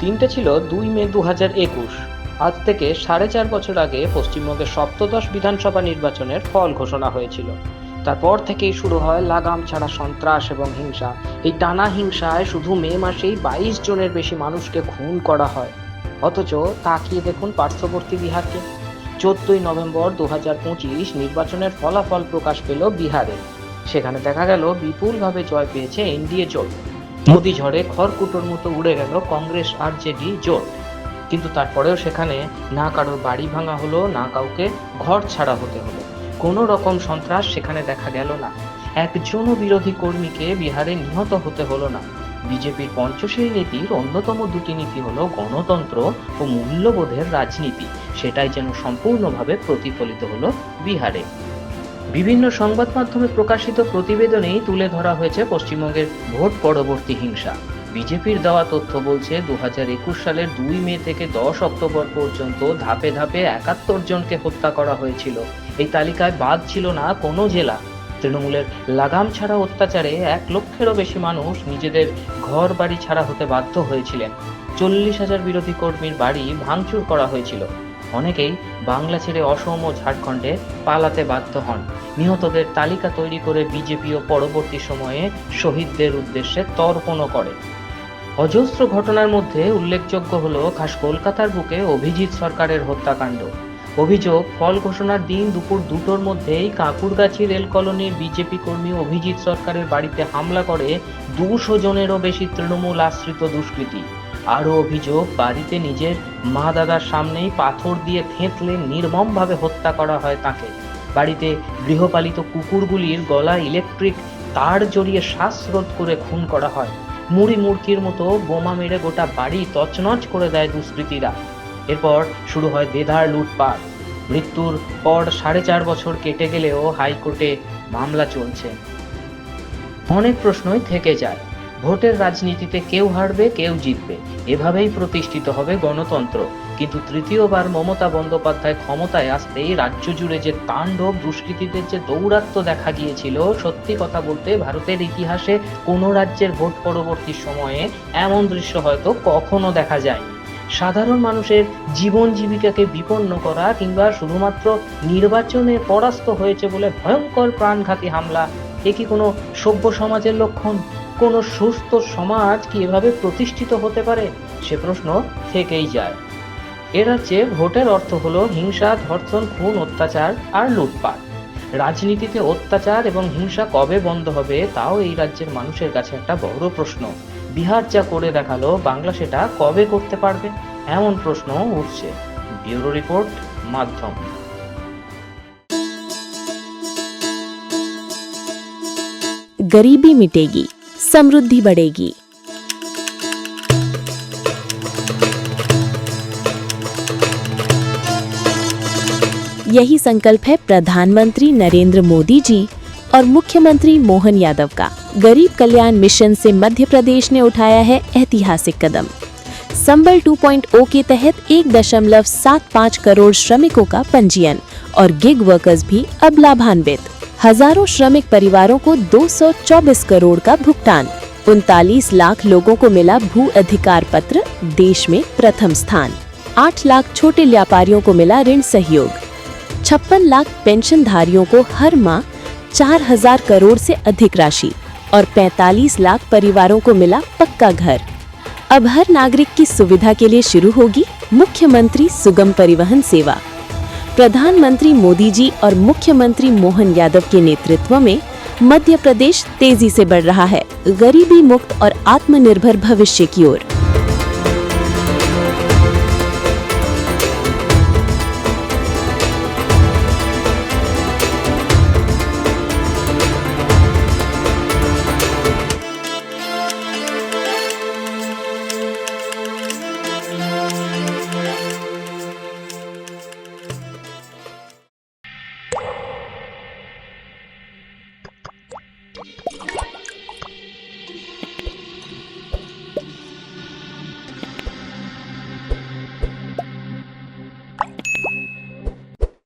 দিনটা ছিল দুই মে দু একুশ। আজ থেকে সাড়ে চার বছর আগে পশ্চিমবঙ্গের সপ্তদশ বিধানসভা নির্বাচনের ফল ঘোষণা হয়েছিল। তারপর থেকেই শুরু হয় লাগাম ছাড়া সন্ত্রাস এবং হিংসা। এই টানা হিংসায় শুধু মে মাসেই বাইশ জনের বেশি মানুষকে খুন করা হয়। অথচ তাকিয়ে দেখুন পার্শ্ববর্তী বিহারকে। চোদ্দই নভেম্বর দু পঁচিশ নির্বাচনের ফলাফল প্রকাশ পেল বিহারে। সেখানে দেখা গেল বিপুলভাবে জয় পেয়েছে এনডিএ জোট মোদি ঝড়ে খড়কুটোর মতো উড়ে গেল কংগ্রেস আর জেডি জোট। কিন্তু তারপরেও সেখানে না কারোর বাড়ি ভাঙা হলো, না কাউকে ঘর ছাড়া হতে হলো। কোনো রকম সন্ত্রাস সেখানে দেখা গেল না। একজনও বিরোধী কর্মীকে বিহারে নিহত হতে হলো না। বিজেপির পঞ্চশীল নীতির অন্যতম দুটি নীতি হলো গণতন্ত্র ও মূল্যবোধের রাজনীতি। সেটাই যেন সম্পূর্ণভাবে প্রতিফলিত হলো বিহারে। বিভিন্ন সংবাদ মাধ্যমে প্রকাশিত প্রতিবেদনেই তুলে ধরা হয়েছে পশ্চিমবঙ্গের ভোট পরবর্তী হিংসা। বিজেপির দেওয়া তথ্য বলছে দু একুশ সালের দুই মে থেকে দশ অক্টোবর পর্যন্ত ধাপে ধাপে একাত্তর জনকে হত্যা করা হয়েছিল। এই তালিকায় বাদ ছিল না কোনো জেলা। তৃণমূলের লাগাম ছাড়া অত্যাচারে এক লক্ষেরও বেশি মানুষ নিজেদের ঘর বাড়ি ছাড়া হতে বাধ্য হয়েছিলেন। চল্লিশ হাজার বিরোধী কর্মীর বাড়ি ভাঙচুর করা হয়েছিল। অনেকেই বাংলা ছেড়ে অসম ও ঝাড়খণ্ডে পালাতে বাধ্য হন। নিহতদের তালিকা তৈরি করে বিজেপিও পরবর্তী সময়ে শহীদদের উদ্দেশ্যে তর্পণও করে। অজস্র ঘটনার মধ্যে উল্লেখযোগ্য হল খাস কলকাতার বুকে অভিজিৎ সরকারের হত্যাকাণ্ড। অভিযোগ, ফল ঘোষণার দিন দুপুর দুটোর মধ্যেই কাকুরগাছি রেল কলোনির বিজেপি কর্মী অভিজিৎ সরকারের বাড়িতে হামলা করে দুশো জনেরও বেশি তৃণমূল আশ্রিত দুষ্কৃতী। আরও অভিযোগ, বাড়িতে নিজের মা দাদার সামনেই পাথর দিয়ে থেঁতলে নির্মমভাবে হত্যা করা হয় তাকে। বাড়িতে গৃহপালিত কুকুরগুলির গলা ইলেকট্রিক তার জড়িয়ে শ্বাসরোধ করে খুন করা হয়। মুড়ি মুড়কির মতো বোমা মেরে গোটা বাড়ি তছনছ করে দেয় দুষ্কৃতীরা। এরপর শুরু হয় বেধার লুটপাট। মৃত্যুর পর সাড়ে চার বছর কেটে গেলেও হাইকোর্টে মামলা চলছে। অনেক প্রশ্নই থেকে যায়। ভোটের রাজনীতিতে কেউ হারবে, কেউ জিতবে। এভাবেই প্রতিষ্ঠিত হবে গণতন্ত্র। কিন্তু তৃতীয়বার মমতা বন্দ্যোপাধ্যায় ক্ষমতায় আসতেই রাজ্য জুড়ে যে তাণ্ডব, দুষ্কৃতীদের যে দৌরাত্ম্য দেখা গিয়েছিল, সত্যি কথা বলতে ভারতের ইতিহাসে কোনো রাজ্যের ভোট পরবর্তী সময়ে এমন দৃশ্য হয়তো কখনো দেখা যায়নি। সাধারণ মানুষের জীবন জীবিকাকে বিপন্ন করা কিংবা শুধুমাত্র নির্বাচনে পরাস্ত হয়েছে বলে ভয়ঙ্কর প্রাণঘাতী হামলা, এ কি কোনো সভ্য সমাজের লক্ষণ? কোনো সুস্থ সমাজ কি এভাবে প্রতিষ্ঠিত হতে পারে সে প্রশ্ন থেকেই যায় এর রাজ্যে ভোটের অর্থ হলো হিংসা ধর্ষণ খুন অত্যাচার আর লুটপাট রাজনীতিতে অত্যাচার এবং হিংসা কবে বন্ধ হবে তাও এই রাজ্যের মানুষের কাছে একটা বড় প্রশ্ন বিহার যা করে দেখালো বাংলা সেটা কবে করতে পারবে এমন প্রশ্ন উঠছে ব্যুরো রিপোর্ট মাধ্যম गरीबी मिटेगी समृद्धि बढ़ेगी। यही संकल्प है प्रधानमंत्री नरेंद्र मोदी जी और मुख्यमंत्री मोहन यादव का। गरीब कल्याण मिशन से मध्य प्रदेश ने उठाया है ऐतिहासिक कदम। संबल 2.0 के तहत एक दशमलव सात पाँच करोड़ श्रमिकों का पंजीयन और गिग वर्कर्स भी अब लाभान्वित। हज़ारों श्रमिक परिवारों को 224 करोड़ का भुगतान। उनतालीस लाख लोगों को मिला भू अधिकार पत्र, देश में प्रथम स्थान। आठ लाख छोटे व्यापारियों को मिला ऋण सहयोग। छप्पन लाख पेंशनधारियों को हर माह चार हज़ार करोड़ से अधिक राशि और 45 लाख परिवारों को मिला पक्का घर। अब हर नागरिक की सुविधा के लिए शुरू होगी मुख्यमंत्री सुगम परिवहन सेवा। प्रधानमंत्री मोदी जी और मुख्यमंत्री मोहन यादव के नेतृत्व में मध्य प्रदेश तेज़ी से बढ़ रहा है, गरीबी मुक्त और आत्मनिर्भर भविष्य की ओर।